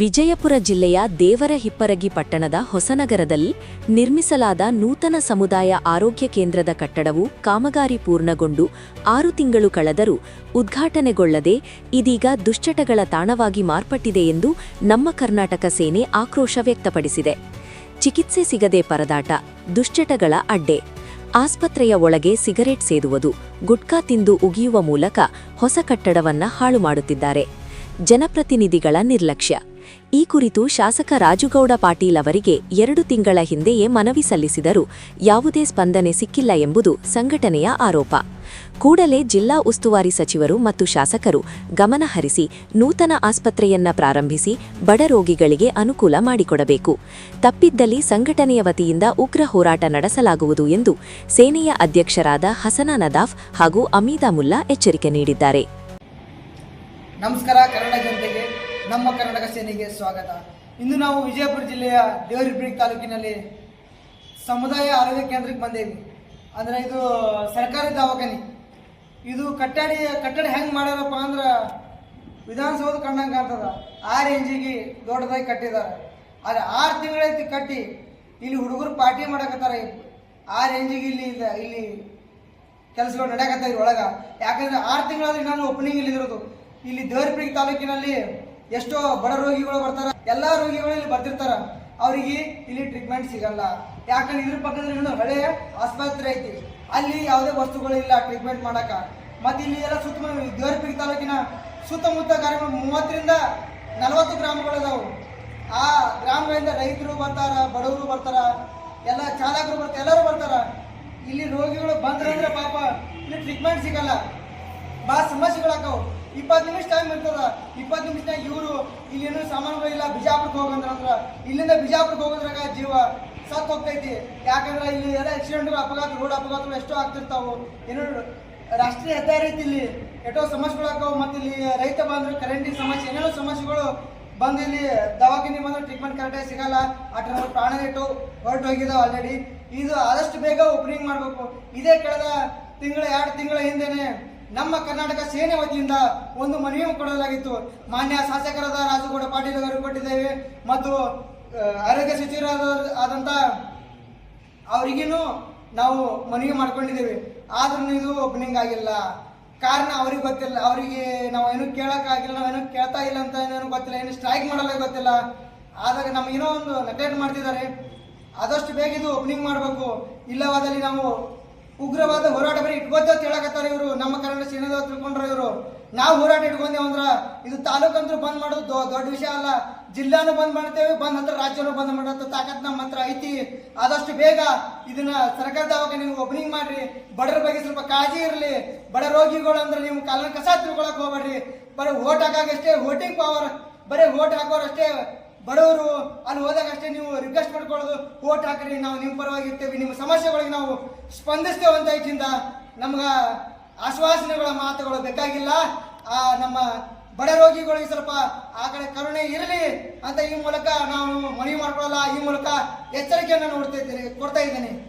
ವಿಜಯಪುರ ಜಿಲ್ಲೆಯ ದೇವರ ಹಿಪ್ಪರಗಿ ಪಟ್ಟಣದ ಹೊಸನಗರದಲ್ಲಿ ನಿರ್ಮಿಸಲಾದ ನೂತನ ಸಮುದಾಯ ಆರೋಗ್ಯ ಕೇಂದ್ರದ ಕಟ್ಟಡವು ಕಾಮಗಾರಿ ಪೂರ್ಣಗೊಂಡು ಆರು ತಿಂಗಳು ಕಳೆದರೂ ಉದ್ಘಾಟನೆಗೊಳ್ಳದೆ ಇದೀಗ ದುಶ್ಚಟಗಳ ತಾಣವಾಗಿ ಮಾರ್ಪಟ್ಟಿದೆ ಎಂದು ನಮ್ಮ ಕರ್ನಾಟಕ ಸೇನೆ ಆಕ್ರೋಶ ವ್ಯಕ್ತಪಡಿಸಿದೆ. ಚಿಕಿತ್ಸೆ ಸಿಗದೆ ಪರದಾಟ, ದುಶ್ಚಟಗಳ ಅಡ್ಡೆ. ಆಸ್ಪತ್ರೆಯ ಒಳಗೆ ಸಿಗರೇಟ್ ಸೇದುವುದು, ಗುಟ್ಕಾ ತಿಂದು ಉಗಿಯುವ ಮೂಲಕ ಹೊಸ ಕಟ್ಟಡವನ್ನ ಹಾಳು ಮಾಡುತ್ತಿದ್ದಾರೆ. ಜನಪ್ರತಿನಿಧಿಗಳ ನಿರ್ಲಕ್ಷ್ಯ. ಈ ಕುರಿತು ಶಾಸಕ ರಾಜುಗೌಡ ಪಾಟೀಲ್ ಅವರಿಗೆ ಎರಡು ತಿಂಗಳ ಹಿಂದೆಯೇ ಮನವಿ ಸಲ್ಲಿಸಿದರೂ ಯಾವುದೇ ಸ್ಪಂದನೆ ಸಿಕ್ಕಿಲ್ಲ ಎಂಬುದು ಸಂಘಟನೆಯ ಆರೋಪ. ಕೂಡಲೇ ಜಿಲ್ಲಾ ಉಸ್ತುವಾರಿ ಸಚಿವರು ಮತ್ತು ಶಾಸಕರು ಗಮನಹರಿಸಿ ನೂತನ ಆಸ್ಪತ್ರೆಯನ್ನ ಪ್ರಾರಂಭಿಸಿ ಬಡ ರೋಗಿಗಳಿಗೆ ಅನುಕೂಲ ಮಾಡಿಕೊಡಬೇಕು. ತಪ್ಪಿದ್ದಲ್ಲಿ ಸಂಘಟನೆಯ ವತಿಯಿಂದ ಉಗ್ರ ಹೋರಾಟ ನಡೆಸಲಾಗುವುದು ಎಂದು ಸೇನೆಯ ಅಧ್ಯಕ್ಷರಾದ ಹಸನಾ ನದಾಫ್ ಹಾಗೂ ಅಮೀದಾ ಮುಲ್ಲಾ ಎಚ್ಚರಿಕೆ ನೀಡಿದ್ದಾರೆ. ನಮಸ್ಕಾರ, ಕನ್ನಡ ಜನತೆಗೆ, ನಮ್ಮ ಕರ್ನಾಟಕ ಸೇನೆಗೆ ಸ್ವಾಗತ. ಇಂದು ನಾವು ವಿಜಯಪುರ ಜಿಲ್ಲೆಯ ದೇವರಿಬ್ರಿ ತಾಲೂಕಿನಲ್ಲಿ ಸಮುದಾಯ ಆರೋಗ್ಯ ಕೇಂದ್ರಕ್ಕೆ ಬಂದೇವಿ. ಅಂದ್ರೆ ಇದು ಸರ್ಕಾರಿ ದವಾಖಾನೆ. ಇದು ಕಟ್ಟಡ ಕಟ್ಟಡ ಹೆಂಗೆ ಮಾಡ್ಯಾರಪ್ಪ ಅಂದ್ರೆ ವಿಧಾನಸೌಧ ಕಂಡಂಗೆ ಕಾಣ್ತದ. ಆ ರೇಂಜಿಗೆ ದೊಡ್ಡದಾಗಿ ಕಟ್ಟಿದ್ದಾರೆ ಆದರೆ ಆರು ತಿಂಗಳೈತಿ ಕಟ್ಟಿ, ಇಲ್ಲಿ ಹುಡುಗರು ಪಾರ್ಟಿ ಮಾಡಕತ್ತಾರ ಆ ರೇಂಜಿಗೆ ಇಲ್ಲಿ ಇಲ್ಲಿ ಕೆಲಸಗಳು ನಡೆಯಕತ್ತ ಇದ್ರ ಒಳಗ ಯಾಕಂದ್ರೆ ಆರು ತಿಂಗಳಾದ್ರೆ ನಾನು ಓಪನಿಂಗ್ ಇಲ್ಲಿ ಇರೋದು ಇಲ್ಲಿ ದೇವರಪ್ರಿಗೆ ತಾಲೂಕಿನಲ್ಲಿ ಎಷ್ಟೋ ಬಡ ರೋಗಿಗಳು ಬರ್ತಾರ. ಎಲ್ಲಾ ರೋಗಿಗಳು ಇಲ್ಲಿ ಬರ್ತಿರ್ತಾರ. ಅವರಿಗೆ ಇಲ್ಲಿ ಟ್ರೀಟ್ಮೆಂಟ್ ಸಿಗಲ್ಲ. ಯಾಕಂದ್ರೆ ಇದ್ರ ಪಕ್ಕದಲ್ಲಿ ಹಳೆಯ ಆಸ್ಪತ್ರೆ ಐತಿ. ಅಲ್ಲಿ ಯಾವುದೇ ವಸ್ತುಗಳಿಲ್ಲ ಟ್ರೀಟ್ಮೆಂಟ್ ಮಾಡಕ ಮತ್ತೆ ಇಲ್ಲಿ ಎಲ್ಲ ಸುತ್ತಮುತ್ತ ದೇವರಪ್ರಿಗೆ ತಾಲೂಕಿನ ಸುತ್ತಮುತ್ತ ಕಾರ್ಯಕ್ರಮ ಮೂವತ್ತರಿಂದ ನಲವತ್ತು ಗ್ರಾಮಗಳಿದಾವು ಆ ಗ್ರಾಮಗಳಿಂದ ರೈತರು ಬರ್ತಾರ, ಬಡವರು ಬರ್ತಾರ, ಎಲ್ಲ ಚಾಲಕರು ಬರ್ತಾರೆ, ಎಲ್ಲರೂ ಬರ್ತಾರ. ಇಲ್ಲಿ ರೋಗಿಗಳು ಬಂದ್ರಂದ್ರೆ ಪಾಪ ಇಲ್ಲಿ ಟ್ರೀಟ್ಮೆಂಟ್ ಸಿಗಲ್ಲ. ಭಾಳ ಸಮಸ್ಯೆಗಳಾಕವು ಇಪ್ಪತ್ತು ನಿಮಿಷ ಟೈಮ್ ಇರ್ತದ. ಇಪ್ಪತ್ತು ನಿಮಿಷನಾಗ ಇವರು ಇಲ್ಲೇನು ಸಾಮಾನುಗಳಿಲ್ಲ ಬಿಜಾಪುರಕ್ಕೆ ಹೋಗಂದ್ರ ಇಲ್ಲಿಂದ ಬಿಜಾಪುರಕ್ಕೆ ಹೋಗೋದ್ರಾಗ ಜೀವ ಸತ್ ಹೋಗ್ತೈತಿ. ಯಾಕಂದ್ರೆ ಇಲ್ಲಿ ಎಲ್ಲ ಆಕ್ಸಿಡೆಂಟ್ಗಳು ಅಪಘಾತ ರೋಡ್ ಅಪಘಾತಗಳು ಎಷ್ಟೋ ಆಗ್ತಿರ್ತಾವು. ಏನು ರಾಷ್ಟ್ರೀಯ ಹೆದ್ದಾರಿ ಐತಿ ಇಲ್ಲಿ. ಎಷ್ಟೋ ಸಮಸ್ಯೆಗಳಾಕವು ಮತ್ತು ಇಲ್ಲಿ ರೈತ ಬಂದ್ರೆ ಕರೆಂಟಿನ ಸಮಸ್ಯೆ, ಏನೇನೋ ಸಮಸ್ಯೆಗಳು ಬಂದು ಇಲ್ಲಿ ದವಾಖಾನೆ ಬಂದ್ರೆ ಟ್ರೀಟ್ಮೆಂಟ್ ಕರೆಕ್ಟಾಗಿ ಸಿಗಲ್ಲ. ಆಟ ಪ್ರಾಣ ಇಟ್ಟು ಹೊರಟು ಹೋಗಿದಾವೆ ಆಲ್ರೆಡಿ ಇದು ಆದಷ್ಟು ಬೇಗ ಓಪನಿಂಗ್ ಮಾಡಬೇಕು. ಇದೇ ಕಳೆದ ತಿಂಗಳ, ಎರಡು ತಿಂಗಳ ಹಿಂದೆನೆ ನಮ್ಮ ಕರ್ನಾಟಕ ಸೇನೆ ವತಿಯಿಂದ ಒಂದು ಮನವಿಯನ್ನು ಕೊಡಲಾಗಿತ್ತು. ಮಾನ್ಯ ಶಾಸಕರಾದ ರಾಜುಗೌಡ ಪಾಟೀಲ್ ಅವರು ಕೊಟ್ಟಿದ್ದೇವೆ. ಮತ್ತು ಆರೋಗ್ಯ ಸಚಿವರಾದ ಆದಂತ ಅವರಿಗೇನು ನಾವು ಮನವಿ ಮಾಡ್ಕೊಂಡಿದ್ದೇವೆ. ಆದ್ರೂ ಇದು ಓಪನಿಂಗ್ ಆಗಿಲ್ಲ. ಕಾರಣ ಅವ್ರಿಗೆ ಗೊತ್ತಿಲ್ಲ. ಅವರಿಗೆ ನಾವು ಏನು ನಾವು ನಾವೇನು ಕೇಳ್ತಾ ಇಲ್ಲ ಅಂತ ಏನೇನು ಗೊತ್ತಿಲ್ಲ. ಏನು ಸ್ಟ್ರೈಕ್ ಮಾಡಲ್ಲ ಗೊತ್ತಿಲ್ಲ. ಆದಾಗ ನಮಗೇನೋ ಒಂದು ನೆಗ್ಲೆಕ್ಟ್ ಮಾಡ್ತಿದ್ದಾರೆ. ಆದಷ್ಟು ಬೇಗ ಇದು ಓಪನಿಂಗ್ ಮಾಡಬೇಕು. ಇಲ್ಲವಾದಲ್ಲಿ ನಾವು ಉಗ್ರವಾದ ಹೋರಾಟ ಬರೀ ಇಟ್ಕೋತ ಹೇಳಕತ್ತಾರ ಇವರು. ನಮ್ಮ ಕನ್ನಡ ಸೇನೆದವ್ರು ತಿಳ್ಕೊಂಡ್ರ ಇವರು. ನಾವು ಹೋರಾಟ ಇಟ್ಕೊಂಡೇವು ಅಂದ್ರ ಇದು ತಾಲೂಕಂತೂ ಬಂದ್ ಮಾಡೋದು ದೊಡ್ಡ ವಿಷಯ ಅಲ್ಲ. ಜಿಲ್ಲಾನು ಬಂದ್ ಮಾಡ್ತೇವೆ, ಬಂದ್ ಹತ್ರ ರಾಜ್ಯನೂ ಬಂದ್ ಮಾಡೋದು ತಾಕತ್ ನಮ್ಮ ಹತ್ರ ಐತಿ. ಆದಷ್ಟು ಬೇಗ ಇದನ್ನ ಸರ್ಕಾರ ದವಾಖಾನೆ ನೀವು ಓಪನಿಂಗ್ ಮಾಡ್ರಿ. ಬಡರ ಬಗ್ಗೆ ಸ್ವಲ್ಪ ಕಾಳಜಿ ಇರಲಿ. ಬಡ ರೋಗಿಗಳು ಅಂದ್ರೆ ನೀವು ಕಾಲನ ಕಸ ತಿಳ್ಕೊಳಕ್ ಹೋಗ್ಬೇಡ್ರಿ. ಬರೀ ಓಟ್ ಹಾಕಾಗಷ್ಟೇ ವೋಟಿಂಗ್ ಪವರ್, ಬರೀ ಓಟ್ ಹಾಕೋರಷ್ಟೇ ಬಡವರು ಅಲ್ಲಿ ಹೋದಾಗ ಅಷ್ಟೇ ನೀವು ರಿಕ್ವೆಸ್ಟ್ ಮಾಡ್ಕೊಳ್ಳೋದು ಓಟ್ ಹಾಕ್ರಿ, ನಾವು ನಿಮ್ಮ ಪರವಾಗಿ ಇರ್ತೇವೆ. ನಿಮ್ಮ ಸಮಸ್ಯೆಗಳಿಗೆ ನಾವು ಸ್ಪಂದಿಸ್ತೇವೆ ಅಂತ ಇದರಿಂದ ನಮ್ಗೆ ಆಶ್ವಾಸನೆಗಳ ಮಾತುಗಳು ಬೇಕಾಗಿಲ್ಲ. ಆ, ನಮ್ಮ ಬಡ ರೋಗಿಗಳಿಗೆ ಸ್ವಲ್ಪ ಆ ಕಡೆ ಕರುಣೆ ಇರಲಿ ಅಂತ ಈ ಮೂಲಕ ನಾವು ಮನವಿ ಮಾಡ್ಕೊಳ್ಳಲ್ಲ. ಈ ಮೂಲಕ ಎಚ್ಚರಿಕೆಯನ್ನು ನೋಡ್ತಾ ಇದ್ದೇನೆ, ಕೊಡ್ತಾ ಇದ್ದೇನೆ.